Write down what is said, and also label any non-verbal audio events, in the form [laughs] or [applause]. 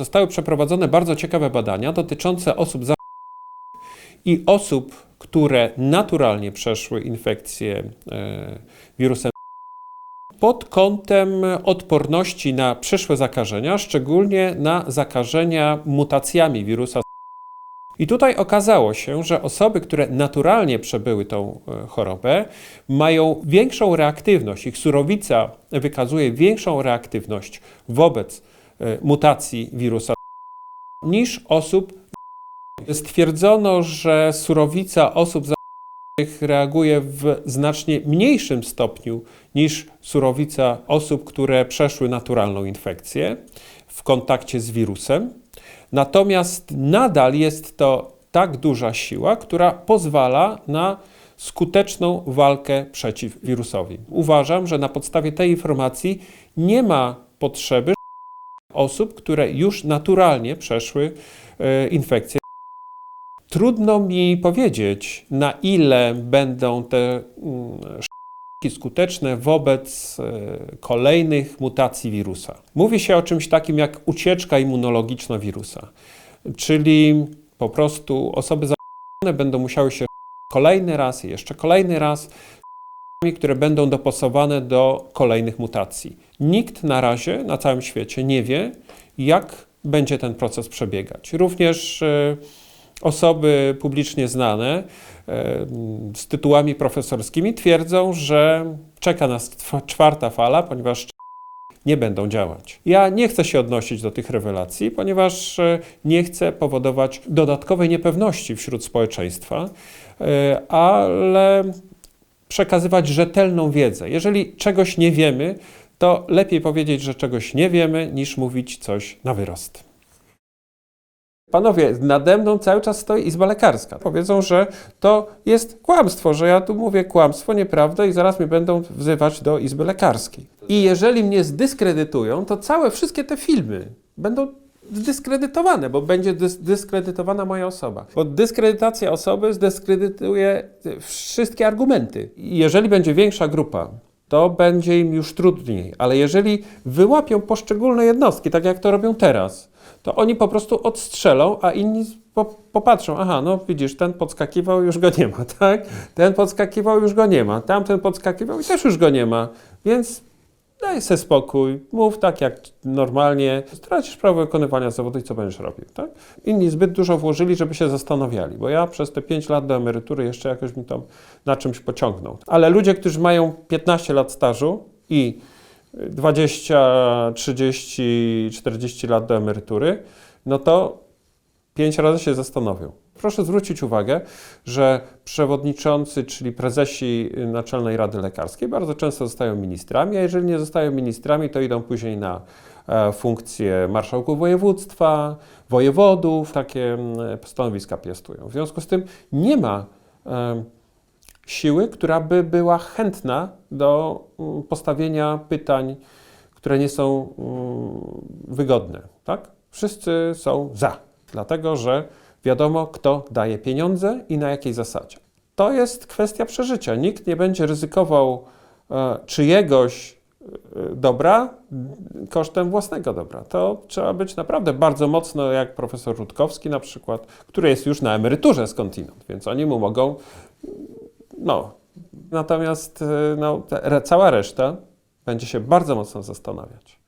Zostały przeprowadzone bardzo ciekawe badania dotyczące osób za i osób, które naturalnie przeszły infekcję e, wirusem pod kątem odporności na przyszłe zakażenia, szczególnie na zakażenia mutacjami wirusa. I tutaj okazało się, że osoby, które naturalnie przebyły tą e, chorobę, mają większą reaktywność. Ich surowica wykazuje większą reaktywność wobec mutacji wirusa niż osób. Stwierdzono, że surowica osób reaguje w znacznie mniejszym stopniu niż surowica osób, które przeszły naturalną infekcję w kontakcie z wirusem. Natomiast nadal jest to tak duża siła, która pozwala na skuteczną walkę przeciw wirusowi. Uważam, że na podstawie tej informacji nie ma potrzeby osób, które już naturalnie przeszły e, infekcję. Trudno mi powiedzieć, na ile będą te mm, skuteczne wobec e, kolejnych mutacji wirusa. Mówi się o czymś takim jak ucieczka immunologiczna wirusa, czyli po prostu osoby będą musiały się kolejny raz i jeszcze kolejny raz które będą dopasowane do kolejnych mutacji. Nikt na razie na całym świecie nie wie, jak będzie ten proces przebiegać. Również e, osoby publicznie znane e, z tytułami profesorskimi twierdzą, że czeka nas czwarta fala, ponieważ nie będą działać. Ja nie chcę się odnosić do tych rewelacji, ponieważ e, nie chcę powodować dodatkowej niepewności wśród społeczeństwa, ale przekazywać rzetelną wiedzę. Jeżeli czegoś nie wiemy, to lepiej powiedzieć, że czegoś nie wiemy, niż mówić coś na wyrost. Panowie, nade mną cały czas stoi Izba Lekarska. Powiedzą, że to jest kłamstwo, że ja tu mówię kłamstwo, nieprawdę i zaraz mnie będą wzywać do Izby Lekarskiej. I jeżeli mnie zdyskredytują, to całe, wszystkie te filmy będą zdyskredytowane, bo będzie dys- dyskredytowana moja osoba. Bo dyskredytacja osoby zdyskredytuje wszystkie argumenty. Jeżeli będzie większa grupa, to będzie im już trudniej. Ale jeżeli wyłapią poszczególne jednostki, tak jak to robią teraz, to oni po prostu odstrzelą, a inni po, popatrzą, aha, no widzisz, ten podskakiwał, już go nie ma, [laughs] tak? Ten podskakiwał, już go nie ma, tamten podskakiwał i też już go nie ma. Więc daj sobie spokój, mów tak jak normalnie, stracisz prawo wykonywania zawodu i co będziesz robił, tak? Inni zbyt dużo włożyli, żeby się zastanawiali, bo ja przez te 5 lat do emerytury jeszcze jakoś mi tam na czymś pociągnął. Ale ludzie, którzy mają 15 lat stażu i 20, 30, 40 lat do emerytury, no to 5 razy się zastanowią. Proszę zwrócić uwagę, że przewodniczący, czyli prezesi Naczelnej Rady Lekarskiej bardzo często zostają ministrami, a jeżeli nie zostają ministrami, to idą później na e, funkcje marszałków województwa, wojewodów, takie stanowiska piastują. W związku z tym nie ma em, siły, która by była chętna do postawienia pytań, które nie są wygodne. Tak? Wszyscy są za, dlatego że wiadomo, kto daje pieniądze i na jakiej zasadzie. To jest kwestia przeżycia. Nikt nie będzie ryzykował e, czyjegoś e, dobra kosztem własnego dobra. To trzeba być naprawdę bardzo mocno, jak profesor Rutkowski na przykład, który jest już na emeryturze skądinąd, więc oni mu mogą no, natomiast y, no, cała reszta będzie się bardzo mocno zastanawiać.